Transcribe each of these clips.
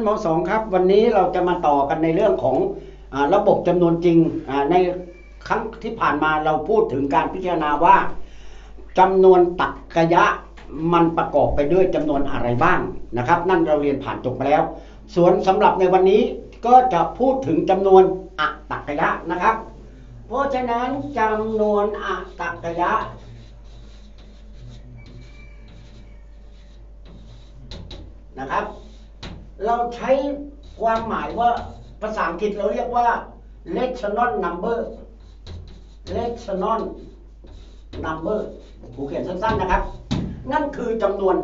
ชั้นมสองครับ วันนี้เราจะมาต่อกันในเรื่องของอระบบจำนวนจริงในครั้งที่ผ่านมาเราพูดถึงการพิจารณาว่าจำนวนตักกะยะมันประกอบไปด้วยจำนวนอะไรบ้างนะครับ นั่นเราเรียนผ่านจบไปแล้ว ส่วนสำหรับในวันนี้ก็จะพูดถึงจำนวนอะตักกะยะนะครับ เพราะฉะนั้นจำนวนอะตักกะยะนะครับ เราใช้ความหมายว่าภาษาอังกฤษเราเรียกว่า rational number rational number ผูเขียนสั้นๆนะครับ นั่นคือจำนวน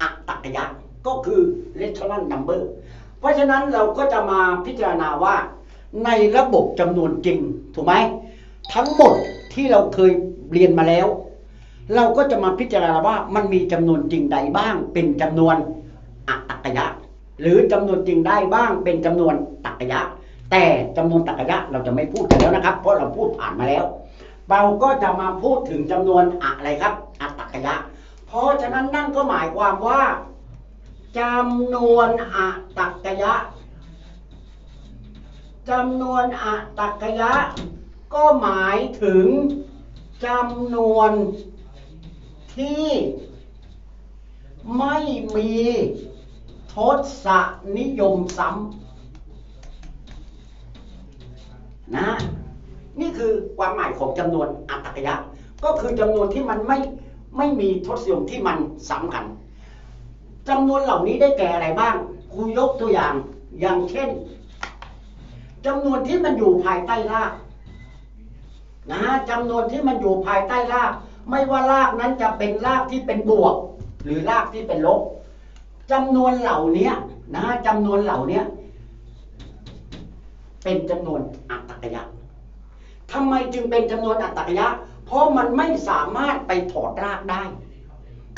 อัตตกยะก็คือ rational number เพราะฉะนั้นเราก็จะมาพิจารณาว่าในระบบจำนวนจริง ถูกไหม ทั้งหมดที่เราเคยเรียนมาแล้ว เราก็จะมาพิจารณาว่ามันมีจำนวนจริงใดบ้าง เป็นจำนวนอัตตกยะ หรือจำนวนจริงได้บ้างเป็นจำนวนตักกยะ แต่จำนวนตักกยะเราจะไม่พูดกันแล้วนะครับ เพราะเราพูดผ่านมาแล้ว เราก็จะมาพูดถึงจำนวนอะไรครับอัตตกยะ เพราะฉะนั้นนั่นก็หมายความว่าจำนวนอัตตกยะจำนวนอัตตกยะ ก็หมายถึงจำนวนที่ไม่มี ทศนิยมซ้ำนะนี่คือความหมายของจำนวนอัตตกยะ ก็คือจำนวนที่มันไม่ไม่มีทศนิยมที่มันซ้ำกันจำนวนเหล่านี้ได้แก่อะไรบ้างครูยกตัวอย่างอย่างเช่นจำนวนที่มันอยู่ภายใต้รากนะฮะจำนวนที่มันอยู่ภายใต้ราก ไม่ว่ารากนั้นจะเป็นรากที่เป็นบวก หรือรากที่เป็นลบ จำนวนเหล่านี้นะจำนวนเหล่านี้เป็นจำนวนอัตตกยะทำไมจึงเป็นจำนวนอัตตกยะ เพราะมันไม่สามารถไปถอดรากได้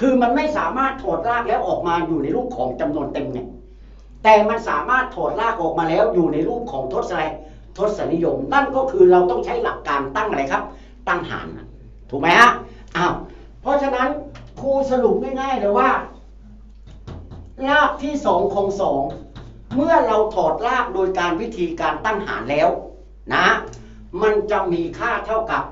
คือมันไม่สามารถถอดรากแล้วออกมาอยู่ในรูปของจำนวนเต็มเนี่ยแต่มันสามารถถอดรากออกมาแล้วอยู่ในรูปของทศอะไรทศนิยม นั่นก็คือเราต้องใช้หลักการตั้งอะไรครับ ตั้งหารถูกไหมฮะอ้าวเพราะฉะนั้นครูสรุปง่ายๆเลยว่า รากที่สองของสองเมื่อเราถอดรากโดยการวิธีการตั้งหารแล้วนะ มันจะมีค่าเท่ากับ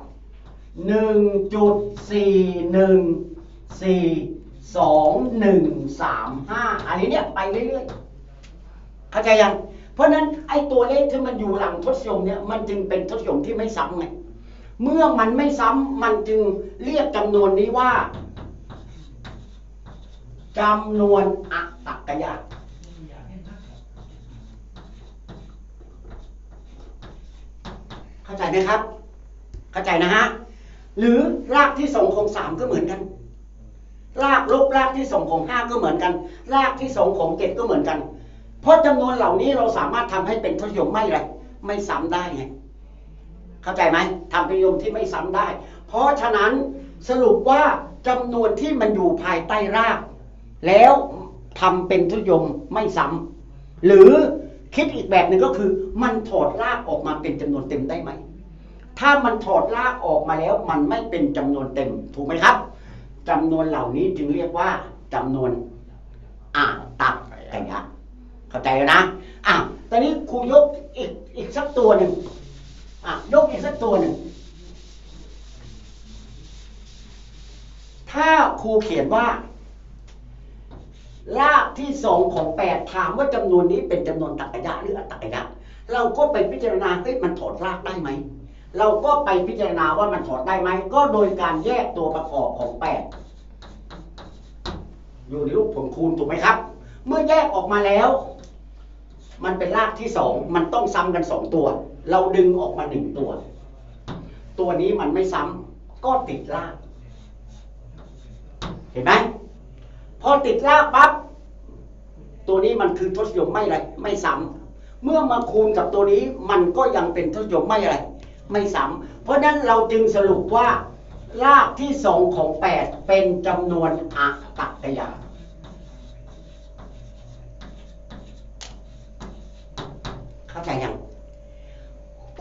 1.414215อันนี้เนี่ยไปเรื่อยๆ เข้าใจยัง เพราะนั้นไอ้ตัวเลขที่มันอยู่หลังทศยมเนี่ยมันจึงเป็นทศยมที่ไม่ซ้ำไง เมื่อมันไม่ซ้ำมันจึงเรียกจำนวนนี้ว่าจำนวนอั ตตกยะเข้าใจไหมครับ เข้าใจนะฮะ หรือรากที่สองของสามก็เหมือนกัน รากลบรากที่สองของห้าก็เหมือนกัน รากที่สองของเจ็ดก็เหมือนกัน เพราะจำนวนเหล่านี้เราสามารถทำให้เป็นทศนิยมไม่ไรไม่ซ้ำได้ไง เข้าใจไหมทำทศนิยมที่ไม่ซ้ำได้ เพราะฉะนั้นสรุปว่าจำนวนที่มันอยู่ภายใต้ราก แล้ว ทำเป็นทุยมไม่ซ้ำหรือคิดอีกแบบหนึ่งก็คือ มันถอดรากออกมาเป็นจำนวนเต็มได้ไหม ถ้ามันถอดรากออกมาแล้ว มันไม่เป็นจำนวนเต็ม ถูกไหมครับจำนวนเหล่านี้จึงเรียกว่าจำนวนอ่าตักกยะเข้าใจแล้วนะอะตอนนี้ครูยกอีกอีกสักตัวหนึ่งอะยกอีกสักตัวหนึ่งถ้าครูเขียนว่า รากที่สองของแปดถามว่าจำนวนนี้เป็นจำนวนตักกะยะหรืออัตตกยะ เราก็ไปพิจารณาเฮ้ยมันถอดรากได้ไหม เราก็ไปพิจารณาว่ามันถอดได้ไหม ก็โดยการแยกตัวประกอบของแปดอยู่ในรูปผลคูณถูกไหมครับ เมื่อแยกออกมาแล้ว มันเป็นรากที่สองมันต้องซ้ำกันสองตัว เราดึงออกมาหนึ่งตัว ตัวนี้มันไม่ซ้ำก็ติดราก เห็นไหม พอติดรากปั๊บตัวนี้มันคือทศนิยมไม่อะไรไม่ซ้ำเมื่อมาคูณกับตัวนี้มันก็ยังเป็นทศนิยมไม่อะไร ไม่ซ้ำเพราะฉะนั้นเราจึงสรุปว่ารากที่สองของแปดเป็นจำนวนอัตตยะเข้าใจยัง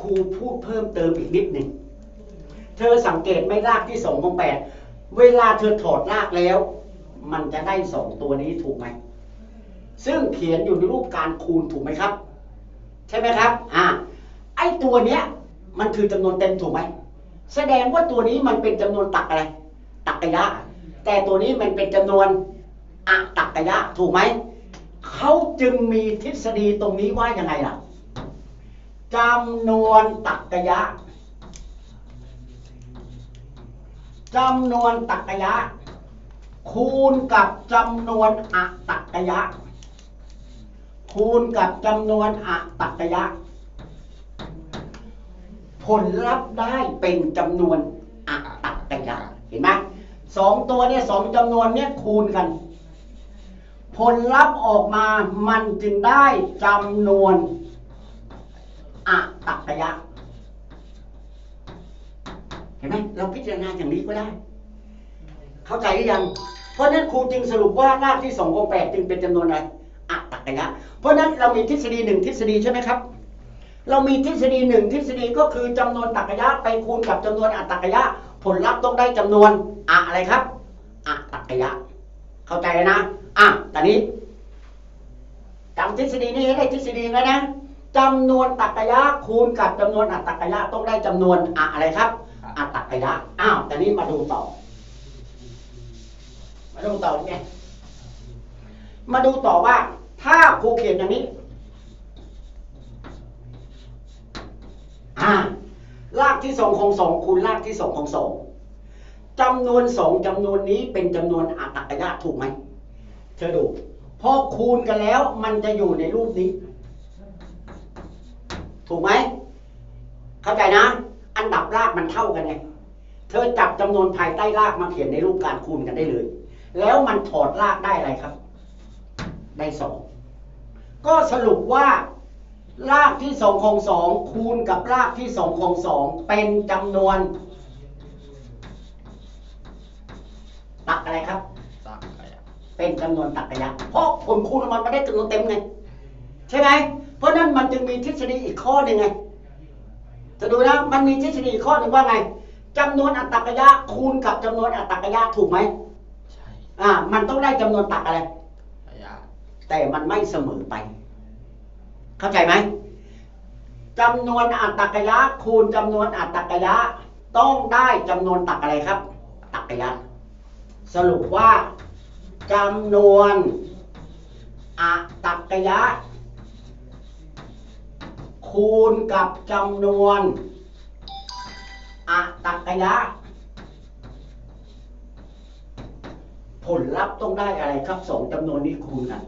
ครูพูดเพิ่มเติมอีกนิดหนึ่ง เธอสังเกตไหมรากที่สองของแปดเวลาเธอถอดรากแล้ว มันจะได้สองตัวนี้ถูกไหม ซึ่งเขียนอยู่ในรูปการคูณถูกไหมครับ ใช่ไหมครับ อ่า ไอ้ตัวเนี้ย มันคือจำนวนเต็มถูกไหม แสดงว่าตัวนี้มันเป็นจำนวนตักอะไร ตักกะยะ แต่ตัวนี้มันเป็นจำนวนอะตักกะยะถูกไหม เขาจึงมีทฤษฎีตรงนี้ว่ายังไงล่ะจำนวนตักกะยะจำนวนตักกะยะ คูณกับจำนวนอะตักกะยะ คูณกับจำนวนอะตักกะยะ ผลลัพธ์ได้เป็นจำนวนอะตักกะยะ เห็นไหมสองตัวเนี่ยสองจำนวนเนี่ยคูณกัน ผลลัพธ์ออกมามันจึงได้จำนวนอะตักกะยะ เห็นไหมเราพิจารณาอย่างนี้ก็ได้ เข้าใจหรือยัง เพราะฉะนั้นครูจึงสรุปว่ารากที่สององแปดจึงเป็นจำนวนอะไรอะตักกะยะ เพราะฉะนั้นเรามีทฤษฎีหนึ่งทฤษฎีใช่ไหมครับ เรามีทฤษฎีหนึ่งทฤษฎีก็คือจำนวนตักกะยะไปคูณกับจำนวนอะตักกะยะ ผลลัพธ์ต้องได้จำนวนอะอะไรครับอะตักกะยะ เข้าใจแล้วนะอะตอนนี้จำทฤษฎีนี้ให้ได้ทฤษฎีแล้วนะจำนวนตักกะยะคูณกับจำนวนอะตักกะยะต้องได้จำนวนอะอะไรครับอะตักกะยะอ้าวตอนนี้มาดูต่อ มาดูต่อไงมาดูต่อว่า ถ้าครูเขียนอย่างนี้ อ่ารากที่สองของสองคูณรากที่สองของสองจำนวนสองจำนวนนี้เป็นจำนวนอาตักยะถูกไหมเธอดูพอคูณกันแล้วมันจะอยู่ในรูปนี้ ถูกไหม เข้าใจนะ อันดับรากมันเท่ากันไง เธอจับจำนวนภายใต้รากมาเขียนในรูปการคูณกันได้เลย แล้วมันถอดรากได้อะไรครับ ได้สองก็สรุปว่า รากที่สองของสองคูณกับรากที่สองของสองเป็นจำนวนตักอะไรครับตักกะยะเป็นจำนวนตักกะยะเพราะผลคูณออกมาไม่ได้จำนวนเต็มไงใช่ไหมเพราะนั้นมันจึงมีทฤษฎีอีกข้อหนึ่งไงจะดูนะมันมีทฤษฎีอีกข้อหนึ่งว่าไงจำนวนอัตตักกะยะคูณกับจำนวนอัตตักกะยะถูกไหมใช่ อ่า มันต้องได้จำนวนตักอะไร แต่มันไม่เสมอไป เข้าใจไหมจำนวนอัตตกยะคูณจำนวนอัตตกยะ ต้องได้จำนวนตักอะไรครับ ตักกยะ สรุปว่าจำนวนอัตตกยะ คูณกับจำนวนอัตตกยะ ผลลัพธ์ต้องได้อะไรครับสองจำนวนนี้คูณกัน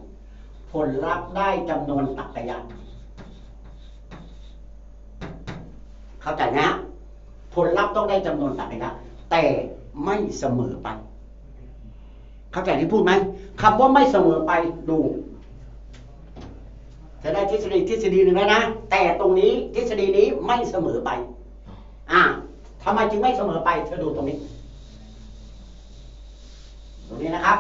ผลลัพธ์ได้จำนวนตักกะยะเข้าใจนะ ผลลัพธ์ต้องได้จำนวนตักกะยะแต่ไม่เสมอไป เข้าใจที่พูดไหมคำว่าไม่เสมอไปดูจะได้ทฤษฎีทฤษฎีหนึ่งแล้วนะ แต่ตรงนี้ทฤษฎีนี้ไม่เสมอไป อ่าทำไมจึงไม่เสมอไปเธอดูตรงนี้ นะครับ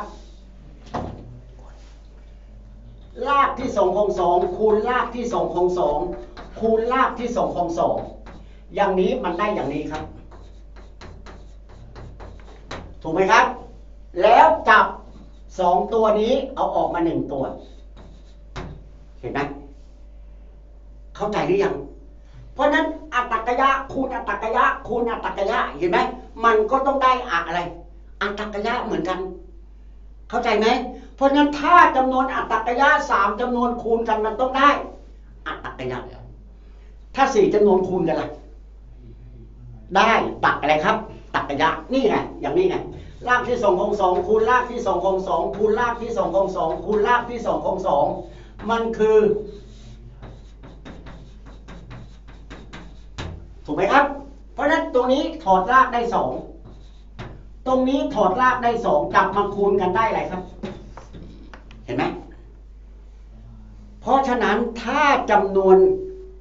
รากที่สองของสองคูณรากที่สองของสองคูณรากที่สองของสองอย่างนี้มันได้อย่างนี้ครับ ถูกไหมครับ แล้วจับสองตัวนี้เอาออกมาหนึ่งตัว เห็นไหมเข้าใจหรือยัง เพราะนั้นอัตตกยะคูณอัตตกยะคูณอัตตกยะเห็นไหมมันก็ต้องได้อะอะไร อัตตกยะเหมือนกัน เข้าใจไหมเพราะฉะนั้นถ้าจำนวนอัตตกยะสามจำนวนคูณกันมันต้องได้ อัตตกยะถ้าสี่จำนวนคูณกันล่ะได้ตักอะไรครับ ตักกะยะนี่ไงอย่างนี้ไงรากที่สองของสองคูณรากที่สองของสองคูณรากที่สองของสองคูณรากที่สองของสองมันคือ ถูกไหมครับ เพราะฉะนั้นตัวนี้ถอดรากได้สอง ตรงนี้ถอดรากได้สองจับมาคูณกันได้อะไรครับ เห็นไหมเพราะฉะนั้นถ้าจำนวน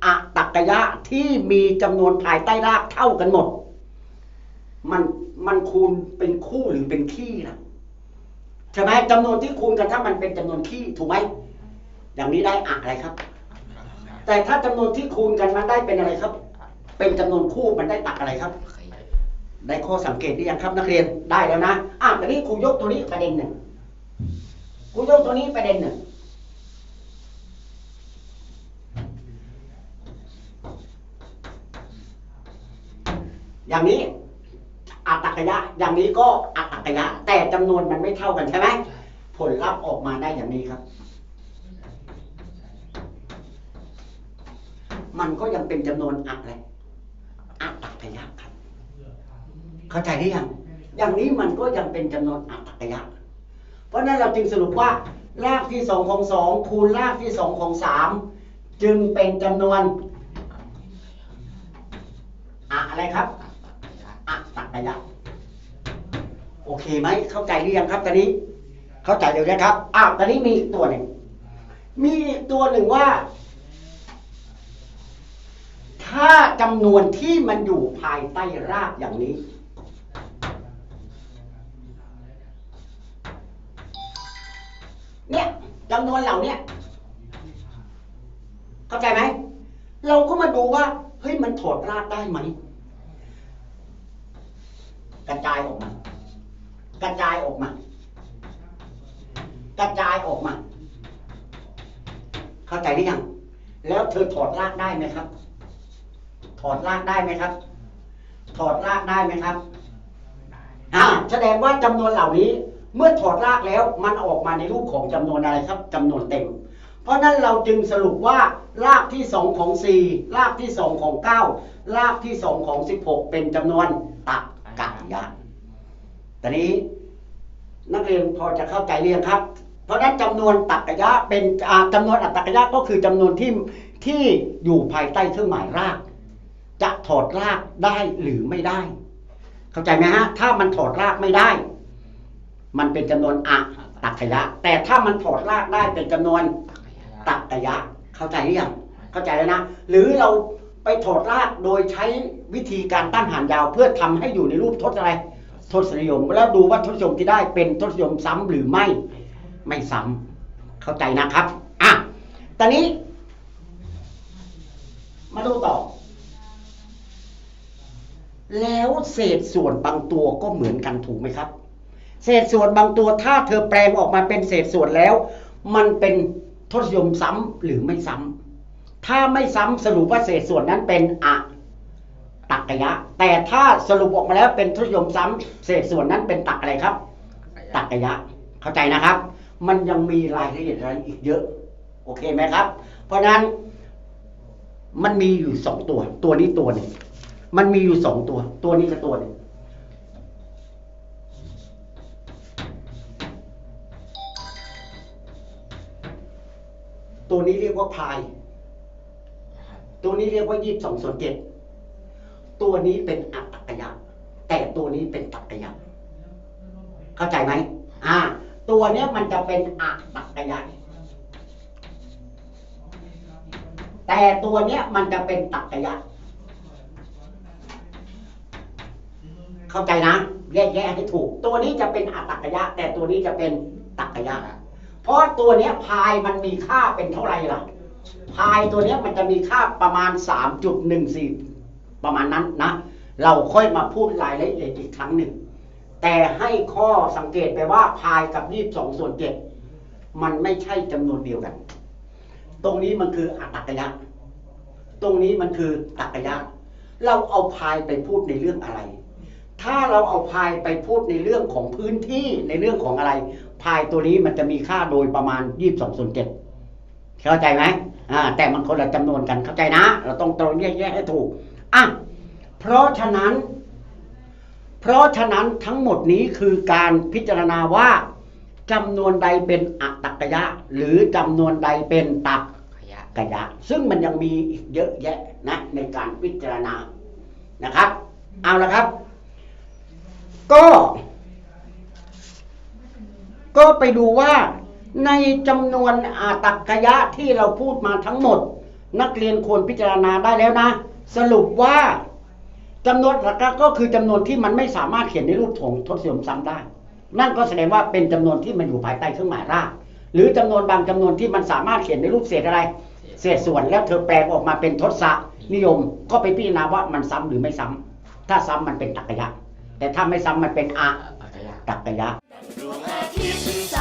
อะตักกะยะที่มีจำนวนภายใต้รากเท่ากันหมด มันมันคูณเป็นคู่หรือเป็นขี้นะใช่ไหมจำนวนที่คูณกันถ้ามันเป็นจำนวนขี้ถูกไหมอย่างนี้ได้อะอะไรครับ แต่ถ้าจำนวนที่คูณกันมันได้เป็นอะไรครับ เป็นจำนวนคู่มันได้ตักอะไรครับ ได้ข้อสังเกตหรือยังครับนักเรียนได้แล้วนะอะแต่นี้ครูยกตัวนี้ประเด็นหนึ่งครูยกตัวนี้ประเด็นหนึ่งอย่างนี้อัตตกยะ อย่างนี้ก็อัตตกยะ แต่จำนวนมันไม่เท่ากันใช่ไหมผลลัพธ์ออกมาได้อย่างนี้ครับ มันก็ยังเป็นจำนวนอะไรอัตตกยะครับ เข้าใจหรือยัง อย่างนี้มันก็ยังเป็นจำนวนอัตตยะ เพราะนั้นเราจึงสรุปว่ารากที่สองของสองคูณรากที่สองของสามจึงเป็นจำนวนอะอะไรครับอัตตกยะอัตตกยะโอเคไหมเข้าใจหรือยังครับตอนนี้ เข้าใจเดี๋ยวนะครับอ้าวตอนนี้มีอีกตัวหนึ่งมีอีกตัวหนึ่งว่า ถ้าจำนวนที่มันอยู่ภายใต้รากอย่างนี้ เนี่ย จำนวนเหล่าเนี้ยเข้าใจไหม เราก็มาดูว่าเฮ้ยมันถอดรากได้ไหม กระจายออกมา กระจายออกมา กระจายออกมา เข้าใจหรือยัง แล้วเธอถอดรากได้ไหมครับ ถอดรากได้ไหมครับ ถอดรากได้ไหมครับ อ่า แสดงว่าจำนวนเหล่านี้ เมื่อถอดรากแล้วมันออกมาในรูปของจำนวนอะไรครับจำนวนเต็ม เพราะฉะนั้นเราจึงสรุปว่ารากที่สองของสี่รากที่สองของเก้ารากที่สองของสิบหกเป็นจำนวนตักกะยะตอนนี้นักเรียนพอจะเข้าใจเรียงครับ เพราะฉะนั้นจำนวนตักกะยะเป็นอ่าจำนวนอัตตกะยะก็คือจำนวนที่ที่อยู่ภายใต้เครื่องหมายราก จะถอดรากได้หรือไม่ได้ เข้าใจไหมฮะถ้ามันถอดรากไม่ได้ มันเป็นจำนวนอะตักกะยะ แต่ถ้ามันถอดรากได้เป็นจำนวนตักกะยะ เข้าใจหรือยังเข้าใจแล้วนะ หรือเราไปถอดรากโดยใช้วิธีการตั้งหารยาว เพื่อทำให้อยู่ในรูปทศอะไรทศนิยม แล้วดูว่าทศนิยมที่ได้เป็นทศนิยมซ้ำหรือไม่ไม่ซ้ำเข้าใจนะครับอะตอนนี้ มาดูต่อ แล้วเศษส่วนบางตัวก็เหมือนกันถูกไหมครับ เศษส่วนบางตัวถ้าเธอแปลงออกมาเป็นเศษส่วนแล้ว มันเป็นทศนิยมซ้ำหรือไม่ซ้ำถ้าไม่ซ้ำสรุปว่าเศษส่วนนั้นเป็นอะตักกะยะ แต่ถ้าสรุปออกมาแล้วเป็นทศนิยมซ้ำเศษส่วนนั้นเป็นตักอะไรครับ ตักกะยะ เข้าใจนะครับ มันยังมีรายละเอียดอะไรอีกเยอะ โอเคไหมครับ เพราะฉะนั้นมันมีอยู่สองตัว ตัวนี้ตัวหนึ่งมันมีอยู่สองตัว ตัวนี้ก็ตัวหนึ่ง ตัวนี้เรียกว่าพาย ตัวนี้เรียกว่ายี่สิบสองส่วนเจ็ดตัวนี้เป็นอัตตกยะแต่ตัวนี้เป็นตักกยะเข้าใจไหมอ่า ตัวเนี้ยมันจะเป็นอัตตกยะแต่ตัวเนี้ยมันจะเป็นตักกยะเข้าใจนะแยกแยะให้ถูก ตัวนี้จะเป็นอัตตกยะแต่ตัวนี้จะเป็นตักกยะ เพราะตัวเนี้ยพายมันมีค่าเป็นเท่าไหร่ล่ะ พายตัวเนี้ยมันจะมีค่าประมาณ 3.14 ประมาณนั้นนะ เราค่อยมาพูดรายละเอียดอีกครั้งหนึ่ง แต่ให้ข้อสังเกตไปว่าพายกับ22ส่วน7มันไม่ใช่จำนวนเดียวกัน ตรงนี้มันคืออัตตกยะ ตรงนี้มันคือตักยะ เราเอาพายไปพูดในเรื่องอะไรถ้าเราเอาพายไปพูดในเรื่องของพื้นที่ในเรื่องของอะไร พายตัวนี้มันจะมีค่าโดยประมาณ 22ส่วน7เข้าใจไหมอ่าแต่มันคนละจำนวนกันเข้าใจนะ เราต้องตรงแยกแยะให้ถูกอะเพราะฉะนั้น เพราะฉะนั้นทั้งหมดนี้คือการพิจารณาว่าจำนวนใดเป็นอัตตกยะ หรือจำนวนใดเป็นตักขยะกยะ ซึ่งมันยังมีอีกเยอะแยะนะในการพิจารณานะครับ เอาละครับ ก็ ก็ไปดูว่าในจำนวนอาตักกยะที่เราพูดมาทั้งหมด นักเรียนควรพิจารณาได้แล้วนะ สรุปว่าจำนวนหลักก็คือจำนวนที่มันไม่สามารถเขียนในรูปถงทศนิยมซ้ำได้ นั่นก็แสดงว่าเป็นจำนวนที่มันอยู่ภายใต้เครื่องหมายรากหรือจำนวนบางจำนวนที่มันสามารถเขียนในรูปเศษอะไร เศษส่วนแล้วเธอแปลออกมาเป็นทศนิยม ก็ไปพิจารณาว่ามันซ้ำหรือไม่ซ้ำถ้าซ้ำมันเป็นตักกะยะ แต่ถ้าไม่ซ้ำมันเป็นอะอัตตกยะตักกะยะ It's